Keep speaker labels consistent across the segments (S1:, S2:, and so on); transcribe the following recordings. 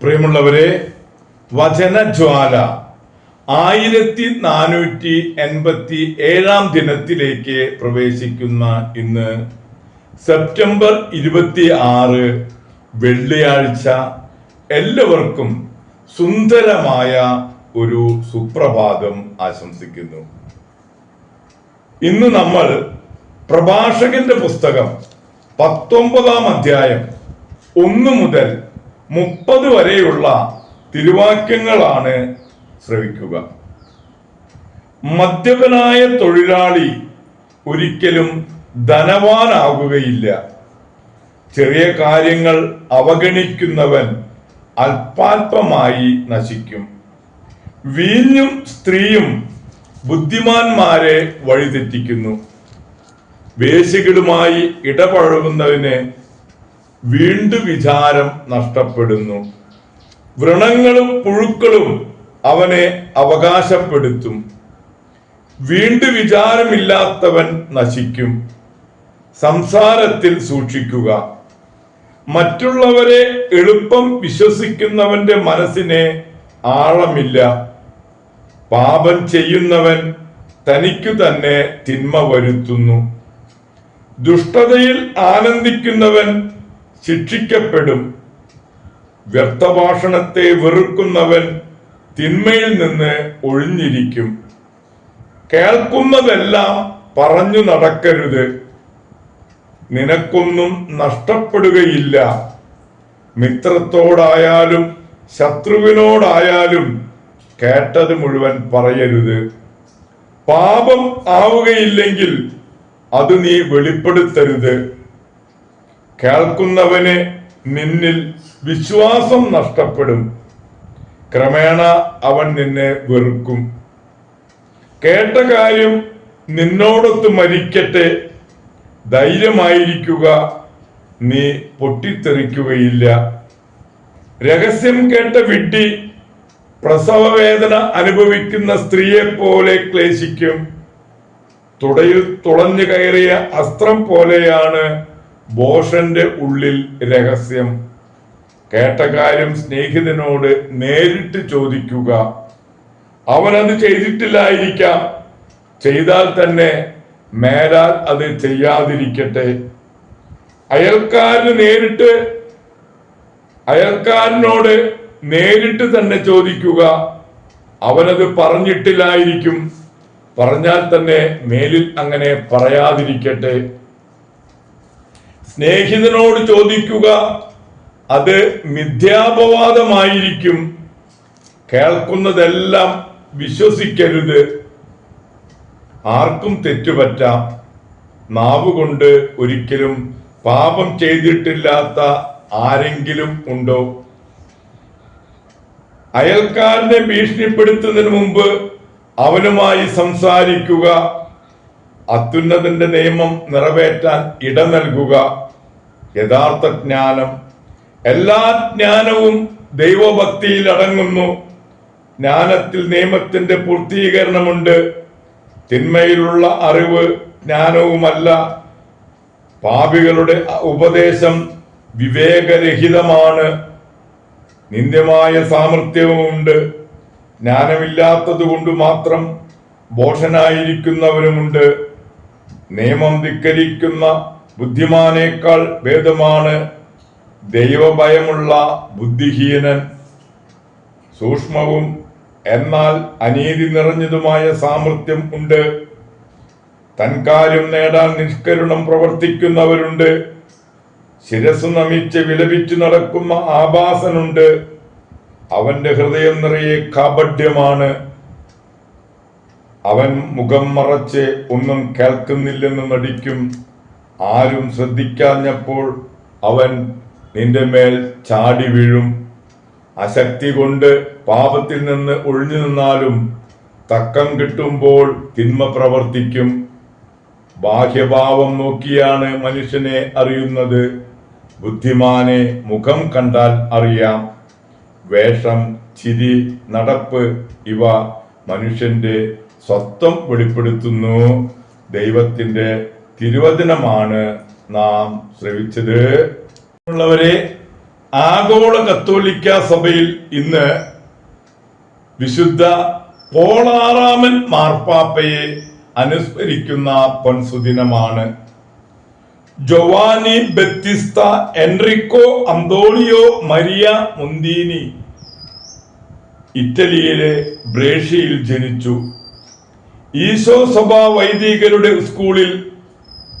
S1: പ്രിയമുള്ളവരെ വചനജ്വാല ആയിരത്തി നാനൂറ്റി എൺപത്തി ഏഴാം ദിനത്തിലേക്ക് പ്രവേശിക്കുന്ന ഇന്ന് സെപ്റ്റംബർ ഇരുപത്തി ആറ് വെള്ളിയാഴ്ച എല്ലാവർക്കും സുന്ദരമായ ഒരു സുപ്രഭാതം ആശംസിക്കുന്നു. ഇന്ന് നമ്മൾ പ്രഭാഷകന്റെ പുസ്തകം പത്തൊമ്പതാം അധ്യായം ഒന്ന് മുതൽ മുപ്പത് വരെയുള്ള തിരുവാക്യങ്ങളാണ് ശ്രവിക്കുക. മദ്യപനായ തൊഴിലാളി ഒരിക്കലും ധനവാനാകുകയില്ല. ചെറിയ കാര്യങ്ങൾ അവഗണിക്കുന്നവൻ അല്പാൽപമായി നശിക്കും. വീഞ്ഞും സ്ത്രീയും ബുദ്ധിമാന്മാരെ വഴിതെറ്റിക്കുന്നു. വേശികളുമായി ഇടപഴകുന്നതിന് വീണ്ടും വിചാരം നഷ്ടപ്പെടുന്നു. വ്രണങ്ങളും പുഴുക്കളും അവനെ അവകാശപ്പെടുത്തും. വീണ്ടും വിചാരമില്ലാത്തവൻ നശിക്കും. സംസാരത്തിൽ സൂക്ഷിക്കുക. മറ്റുള്ളവരെ എളുപ്പം വിശ്വസിക്കുന്നവന്റെ മനസ്സിനെ ആഴമില്ല. പാപം ചെയ്യുന്നവൻ തനിക്കു തന്നെ തിന്മ വരുത്തുന്നു. ദുഷ്ടതയിൽ ആനന്ദിക്കുന്നവൻ ശിക്ഷിക്കപ്പെടും. വ്യർത്ഥഭാഷണത്തെ വെറുക്കുന്നവൻ തിന്മയിൽ നിന്ന് ഒഴിഞ്ഞിരിക്കും. കേൾക്കുന്നതെല്ലാം പറഞ്ഞു നടക്കരുത്. നിനക്കൊന്നും നഷ്ടപ്പെടുകയില്ല. മിത്രത്തോടായാലും ശത്രുവിനോടായാലും കേട്ടത് മുഴുവൻ പറയരുത്. പാപം ആവുകയില്ലെങ്കിൽ അത് നീ വെളിപ്പെടുത്തരുത്. കേൾക്കുന്നവന് നിന്നിൽ വിശ്വാസം നഷ്ടപ്പെടും. ക്രമേണ അവൻ നിന്നെ വെറുക്കും. കേട്ട കാര്യം നിന്നോടൊത്ത് മരിക്കട്ടെ. ധൈര്യമായിരിക്കുക. നീ പൊട്ടിത്തെറിക്കുകയില്ല. രഹസ്യം കേട്ട വിഡ്ഢി പ്രസവവേദന അനുഭവിക്കുന്ന സ്ത്രീയെ പോലെ ക്ലേശിക്കും. തുടയിൽ തുളഞ്ഞു കയറിയ അസ്ത്രം പോലെയാണ് ബോഷന്റെ ഉള്ളിൽ രഹസ്യം. കേട്ട കാര്യം സ്നേഹിതനോട് നേരിട്ട് ചോദിക്കുക. അവനത് ചെയ്തിട്ടില്ലായിരിക്കാം. ചെയ്താൽ തന്നെ മേലാൽ അത് ചെയ്യാതിരിക്കട്ടെ. അയൽക്കാരന് നേരിട്ട് അയൽക്കാരനോട് നേരിട്ട് തന്നെ ചോദിക്കുക. അവനത് പറഞ്ഞിട്ടില്ലായിരിക്കും. പറഞ്ഞാൽ തന്നെ മേലിൽ അങ്ങനെ പറയാതിരിക്കട്ടെ. സ്നേഹിതനോട് ചോദിക്കുക അത് മിഥ്യാപവാദമായിരിക്കും. കേൾക്കുന്നതെല്ലാം വിശ്വസിക്കരുത്. ആർക്കും തെറ്റുപറ്റാം നാവുകൊണ്ട് ഒരിക്കലും പാപം ചെയ്തിട്ടില്ലാത്ത ആരെങ്കിലും ഉണ്ടോ? അയൽക്കാരനെ ഭീഷണിപ്പെടുത്തുന്നതിന് മുമ്പ് അവനുമായി സംസാരിക്കുക അത്യുന്നതിന്റെ നിയമം നിറവേറ്റാൻ ഇട നൽകുക. യഥാർത്ഥ ജ്ഞാനം. എല്ലാ ജ്ഞാനവും ദൈവഭക്തിയിൽ അടങ്ങുന്നു. ജ്ഞാനത്തിൽ നിയമത്തിന്റെ പൂർത്തീകരണമുണ്ട്. തിന്മയിലുള്ള അറിവ് ജ്ഞാനവുമല്ല. പാപികളുടെ ഉപദേശം വിവേകരഹിതമാണ്. നിന്ദ്യമായ സാമർഥ്യവുമുണ്ട്. ജ്ഞാനമില്ലാത്തത് കൊണ്ട് മാത്രം ബോഷനായിരിക്കുന്നവരുമുണ്ട് നിയമം ധിക്കരിക്കുന്ന ബുദ്ധിമാനേക്കാൾ ഭേദമാണ് ദൈവഭയമുള്ള ബുദ്ധിഹീനൻ. സൂക്ഷ്മവും എന്നാൽ അനീതി നിറഞ്ഞതുമായ സാമർഥ്യം ഉണ്ട്. തൻകാര്യം നേടാൻ നിഷ്കരുണം പ്രവർത്തിക്കുന്നവരുണ്ട്. ശിരസ് നമിച്ച് വിലപിച്ചു നടക്കുന്ന ആഭാസനുണ്ട്. അവന്റെ ഹൃദയം നിറയെ കാപഢ്യമാണ്. അവൻ മുഖം മറച്ച് ഒന്നും കേൾക്കുന്നില്ലെന്ന് നടിക്കും. ആരും ശ്രദ്ധിക്കാഞ്ഞപ്പോൾ അവൻ നിന്റെ മേൽ ചാടി വീഴും. അശക്തി കൊണ്ട് പാപത്തിൽ നിന്ന് ഒഴിഞ്ഞു നിന്നാലും തക്കം കിട്ടുമ്പോൾ തിന്മ പ്രവർത്തിക്കും. ബാഹ്യഭാവം നോക്കിയാണ് മനുഷ്യനെ അറിയുന്നത്. ബുദ്ധിമാനെ മുഖം കണ്ടാൽ അറിയാം. വേഷം ചിരി നടപ്പ് ഇവ മനുഷ്യന്റെ സ്വത്വം വെളിപ്പെടുത്തുന്നു. ദൈവത്തിന്റെ തിരുവചനമാണ് നാം ശ്രവിച്ചത്. ഉള്ളവരെ ആഗോള കത്തോലിക്ക സഭയിൽ ഇന്ന് വിശുദ്ധ പോളാറാമൻ മാർപ്പാപ്പയെ അനുസ്മരിക്കുന്ന പൊൻസുദിനമാണ്. Giovanni Battista Enrico Antonio Maria Montini ഇറ്റലിയിലെ ബ്രേഷ്യയിൽ ജനിച്ചു. ഈശോ സഭ വൈദികരുടെ സ്കൂളിൽ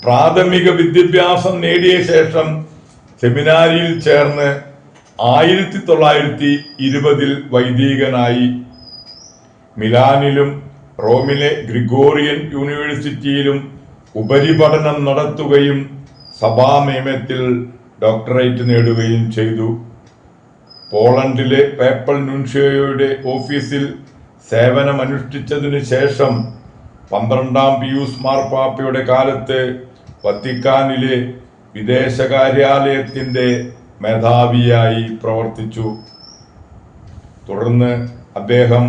S1: പ്രാഥമിക വിദ്യാഭ്യാസം നേടിയ ശേഷം സെമിനാരിയിൽ ചേർന്ന് ആയിരത്തി തൊള്ളായിരത്തി ഇരുപതിൽ വൈദികനായി മിലാനിലും റോമിലെ ഗ്രിഗോറിയൻ യൂണിവേഴ്സിറ്റിയിലും ഉപരിപഠനം നടത്തുകയും സഭാ നിയമത്തിൽ ഡോക്ടറേറ്റ് നേടുകയും ചെയ്തു. പോളണ്ടിലെ പേപ്പൽ നുൻഷയുടെ ഓഫീസിൽ സേവനമനുഷ്ഠിച്ചതിനു ശേഷം പന്ത്രണ്ടാം പിയൂസ് മാർപ്പാപ്പയുടെ കാലത്ത് വത്തിക്കാനിലെ വിദേശകാര്യാലയത്തിന്റെ മേധാവിയായി പ്രവർത്തിച്ചു. തുടർന്ന് അദ്ദേഹം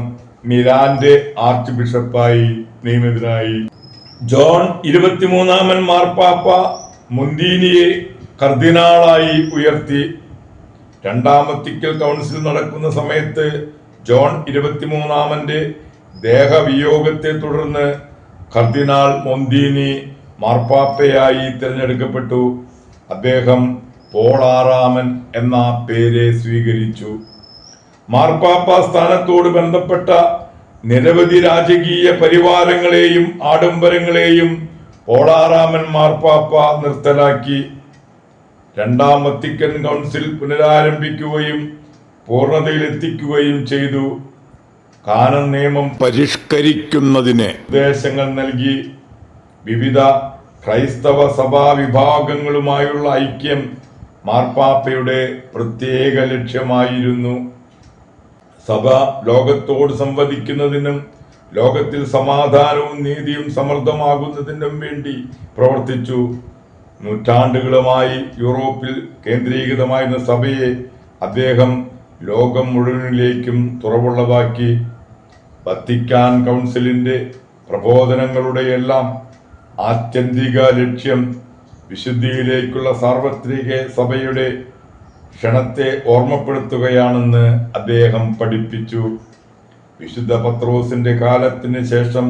S1: മിലാന്റെ ആർച്ച് ബിഷപ്പായി നിയമിതനായി. ജോൺ ഇരുപത്തിമൂന്നാമൻ മാർപ്പാപ്പ മുന്തീനിയെ കർദിനാളായി ഉയർത്തി. രണ്ടാം വത്തിക്കൽ കൗൺസിൽ നടക്കുന്ന സമയത്ത് ജോൺ ഇരുപത്തിമൂന്നാമന്റെ ദേഹവിയോഗത്തെ തുടർന്ന് കർദിനാൾ മൊന്തീനി മാർപ്പാപ്പയായി തിരഞ്ഞെടുക്കപ്പെട്ടു. അദ്ദേഹം പോളാറാമൻ എന്ന പേര് സ്വീകരിച്ചു. മാർപ്പാപ്പ സ്ഥാനത്തോട് ബന്ധപ്പെട്ട നിരവധി രാജകീയ പരിവാരങ്ങളെയും ആഡംബരങ്ങളെയും പോളാറാമൻ മാർപ്പാപ്പ നിർത്തലാക്കി. രണ്ടാം വത്തിക്കൻ കൗൺസിൽ പുനരാരംഭിക്കുകയും പൂർണതയിലെത്തിക്കുകയും ചെയ്തു. കാനൻ നിയമം പരിഷ്കരിക്കുന്നതിന് നിർദ്ദേശങ്ങൾ നൽകി. വിവിധ ക്രൈസ്തവ സഭാ വിഭാഗങ്ങളുമായുള്ള ഐക്യം മാർപ്പാപ്പയുടെ പ്രത്യേക ലക്ഷ്യമായിരുന്നു. സഭ ലോകത്തോട് സംവദിക്കുന്നതിനും ലോകത്തിൽ സമാധാനവും നീതിയും സമൃദ്ധമാകുന്നതിനും വേണ്ടി പ്രവർത്തിച്ചു. നൂറ്റാണ്ടുകളുമായി യൂറോപ്പിൽ കേന്ദ്രീകൃതമായിരുന്ന സഭയെ അദ്ദേഹം ലോകം മുഴുവനിലേക്കും തുറവുള്ളതാക്കി. വത്തിക്കാൻ കൗൺസിലിന്റെ പ്രബോധനങ്ങളുടെയെല്ലാം ആത്യന്തിക ലക്ഷ്യം വിശുദ്ധിയിലേക്കുള്ള സാർവത്രിക സഭയുടെ ക്ഷണത്തെ ഓർമ്മപ്പെടുത്തുകയാണെന്ന് അദ്ദേഹം പഠിപ്പിച്ചു. വിശുദ്ധ പത്രോസിന്റെ കാലത്തിന് ശേഷം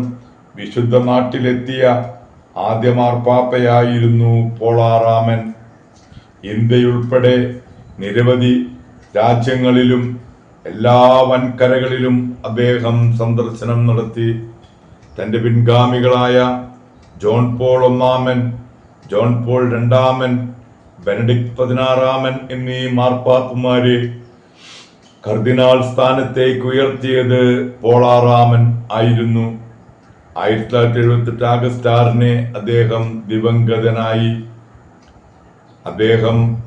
S1: വിശുദ്ധ നാട്ടിലെത്തിയ ആദ്യ മാർപ്പാപ്പയായിരുന്നു പോളാറാമൻ. ഇന്ത്യയുൾപ്പെടെ നിരവധി രാജ്യങ്ങളിലും എല്ലാ വൻകരകളിലും അദ്ദേഹം സന്ദർശനം നടത്തി. തന്റെ പിൻഗാമികളായ ജോൺ പോൾ ഒന്നാമൻ ജോൺ പോൾ രണ്ടാമൻ ബെനഡിക്ട് പതിനാറാമൻ എന്നീ മാർപ്പാപ്പുമാരെ കർദിനാൾ സ്ഥാനത്തേക്ക് ഉയർത്തിയത് പോളാറാമൻ ആയിരുന്നു. ആയിരത്തി തൊള്ളായിരത്തി എഴുപത്തെട്ട് ആഗസ്റ്റ് ആറിന് അദ്ദേഹം ദിവംഗതനായി. അദ്ദേഹം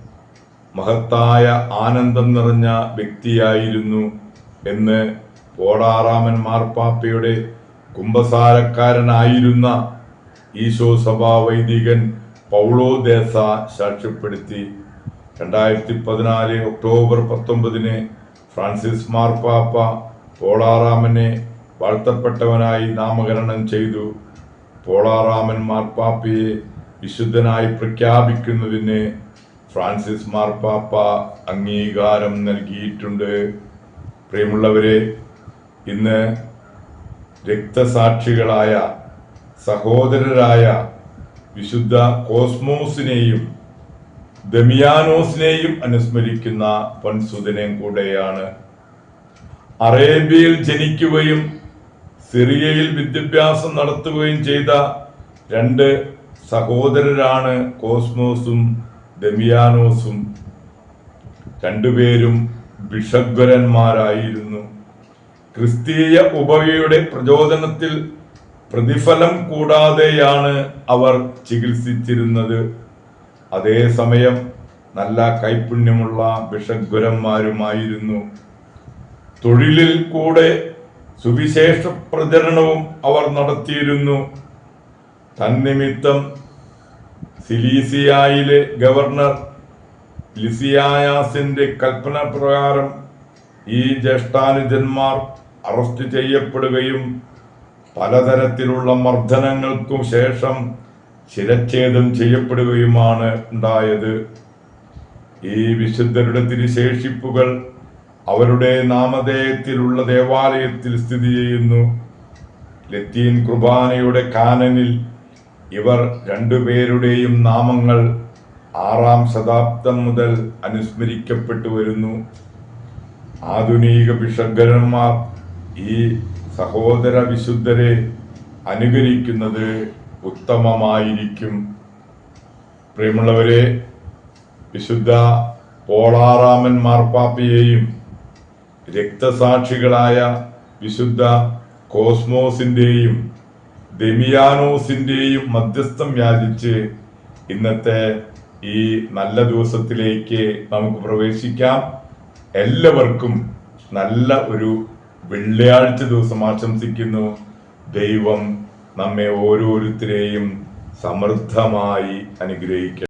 S1: മഹത്തായ ആനന്ദം നിറഞ്ഞ വ്യക്തിയായിരുന്നു എന്ന് പോളാറാമൻ മാർപ്പാപ്പയുടെ കുംഭസാരക്കാരനായിരുന്ന ഈശോ സഭാ വൈദികൻ പൗളോ ദേശ സാക്ഷ്യപ്പെടുത്തി രണ്ടായിരത്തി പതിനാല് ഒക്ടോബർ പത്തൊമ്പതിന് ഫ്രാൻസിസ് മാർപ്പാപ്പ പോളാറാമനെ വാഴ്ത്തപ്പെട്ടവനായി നാമകരണം ചെയ്തു. പോളാറാമൻ മാർപ്പാപ്പയെ വിശുദ്ധനായി പ്രഖ്യാപിക്കുന്നതിന് ഫ്രാൻസിസ് മാർപ്പാപ്പ അംഗീകാരം നൽകിയിട്ടുണ്ട്. പ്രിയമുള്ളവരെ ഇന്ന് രക്തസാക്ഷികളായ സഹോദരരായ വിശുദ്ധ കോസ്മോസിനെയും ദമിയാനോസിനെയും അനുസ്മരിക്കുന്ന പൊൻസുതനെയും കൂടെയാണ് അറേബ്യയിൽ ജനിക്കുകയും സിറിയയിൽ വിദ്യാഭ്യാസം നടത്തുകയും ചെയ്ത രണ്ട് സഹോദരരാണ് കോസ്മോസും ദമിയാനോസും. രണ്ടുപേരും ബിഷഗ്വരന്മാരായിരുന്നു ക്രിസ്തീയ ഉപവയുടെ പ്രചോദനത്തിൽ പ്രതിഫലം കൂടാതെയാണ് അവർ ചികിത്സിച്ചിരുന്നത്. അതേസമയം നല്ല കൈപുണ്യമുള്ള ബിഷഗ്വരന്മാരുമായിരുന്നു തൊഴിലിൽ കൂടെ സുവിശേഷ പ്രചരണവും അവർ നടത്തിയിരുന്നു. തന്നിമിത്തം സിലീസിയായിലെ ഗവർണർ ലിസിയായാസിന്റെ കൽപ്പന പ്രകാരം ഈ ജ്യേഷ്ഠാനുജന്മാർ അറസ്റ്റ് ചെയ്യപ്പെടുകയും പലതരത്തിലുള്ള മർദ്ദനങ്ങൾക്കും ശേഷം ശിരച്ഛേദം ചെയ്യപ്പെടുകയുമാണ് ഉണ്ടായത്. ഈ വിശുദ്ധരുടെ തിരുശേഷിപ്പുകൾ അവരുടെ നാമധേയത്തിലുള്ള ദേവാലയത്തിൽ സ്ഥിതി ചെയ്യുന്നു. ലത്തീൻ കുർബാനയുടെ കാനനിൽ ഇവർ രണ്ടുപേരുടെയും നാമങ്ങൾ ആറാം ശതാബ്ദം മുതൽ അനുസ്മരിക്കപ്പെട്ടു വരുന്നു. ആധുനിക ബിഷഗ്രന്മാർ ഈ സഹോദര വിശുദ്ധരെ അനുകരിക്കുന്നത് ഉത്തമമായിരിക്കും. പ്രിയമുള്ളവരെ വിശുദ്ധ പോളാറാമൻ മാർപ്പാപ്പയെയും രക്തസാക്ഷികളായ വിശുദ്ധ കോസ്മോസിന്റെയും ദെമിയാനോസിന്റെയും മധ്യസ്ഥം യാചിച്ച് ഇന്നത്തെ ഈ നല്ല ദിവസത്തിലേക്ക് നമുക്ക് പ്രവേശിക്കാം. എല്ലാവർക്കും നല്ല ഒരു വെള്ളിയാഴ്ച ദിവസം ആശംസിക്കുന്നു. ദൈവം നമ്മെ ഓരോരുത്തരെയും സമൃദ്ധമായി അനുഗ്രഹിക്കട്ടെ.